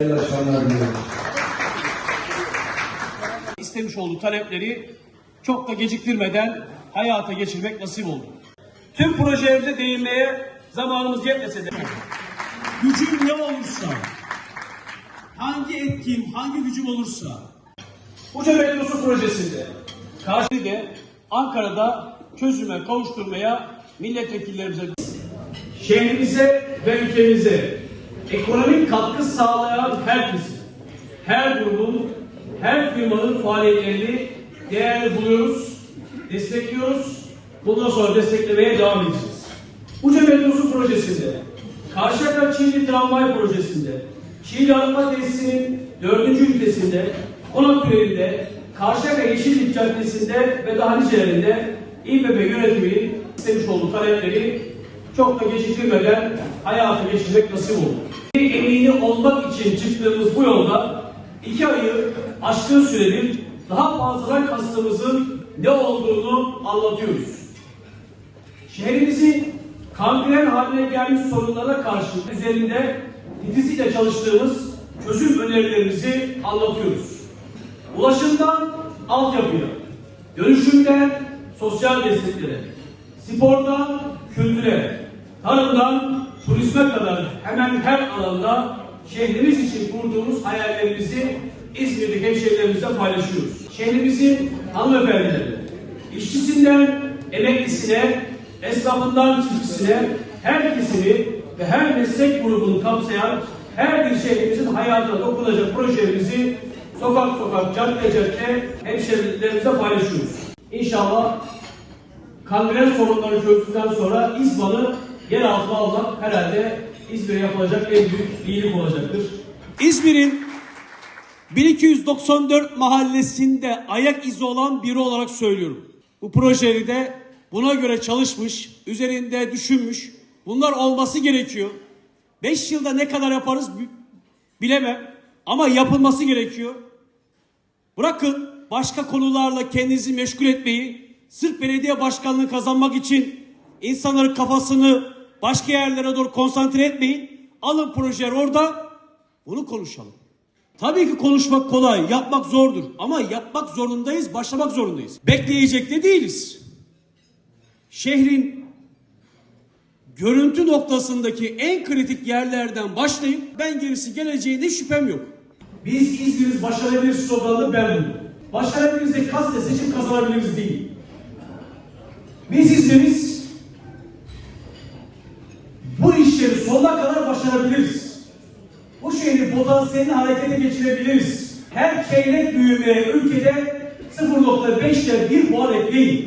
Hayırlı akşamlar istemiş olduğu talepleri çok da geciktirmeden hayata geçirmek nasip oldu. Tüm projelerimize değinmeye zamanımız yetmese de gücüm ne olursa, hangi etkim, hangi gücüm olursa Uca Metrosu projesinde karşıda Ankara'da çözüme kavuşturmaya milletvekillerimize şehrimize ve ülkemize ekonomik katkı sağlayan herkesin, her grubun, her firmanın faaliyetlerini değerli buluyoruz, destekliyoruz. Bundan sonra desteklemeye devam edeceğiz. Uca Metrosu projesinde, Karşıyaka Çiğli Tramvay projesinde, Çiğli Arıtma Tesisi'nin dördüncü ünitesinde, Konak Tüneli'nde, Karşıyaka Yeşillik Caddesi'nde ve daha nicelerinde İBB yönetiminin istemiş olduğu talepleri çok da geciktirmeden hayata geçirmek nasip oldu. Emini olmak için çıktığımız bu yolda iki ayı aşkın süredir daha fazladan kastımızın ne olduğunu anlatıyoruz. Şehrimizin kangren haline gelmiş sorunlara karşı üzerinde titizlikle çalıştığımız çözüm önerilerimizi anlatıyoruz. Ulaşımdan altyapıya, dönüşümden sosyal desteklere, spordan kültüre, tarımdan turizme kadar hemen her alanda şehrimiz için kurduğumuz hayallerimizi İzmir'deki hemşehrilerimizle paylaşıyoruz. Şehrimizin hanımefendileri, işçisinden emeklisine, esnafından çiftçisine, her kesimi ve her meslek grubunu kapsayan her bir şehrimizin hayatına dokunacak projelerimizi sokak sokak, cadde cadde hemşehrilerimizle paylaşıyoruz. İnşallah kangren sorunları çözdükten sonra İzban'ı yer altına almak herhalde İzmir'e yapılacak en büyük iyilik olacaktır. İzmir'in 1294 mahallesinde ayak izi olan biri olarak söylüyorum. Bu projeyi de buna göre çalışmış, üzerinde düşünmüş. Bunlar olması gerekiyor. 5 yılda ne kadar yaparız bi- bilemem ama yapılması gerekiyor. Bırakın başka konularla kendinizi meşgul etmeyi, sırf belediye başkanlığı kazanmak için insanların kafasını başka yerlere doğru konsantre etmeyin. Alın projeler orada, bunu konuşalım. Tabii ki konuşmak kolay, yapmak zordur. Ama yapmak zorundayız, başlamak zorundayız. Bekleyecek de değiliz. Şehrin görüntü noktasındaki en kritik yerlerden başlayıp ben gerisi geleceğinde şüphem yok. Biz İzmir'iz başarabiliriz sloganını ben buldum. Başarabiliriz de kast seçim kazanabiliriz değil. Biz İzmir'iz işleri sonuna kadar başarabiliriz. Bu şehri potansiyelini harekete geçirebiliriz. Her çeyrek büyümeye ülkede 0.5'te 1 puan ekleyin.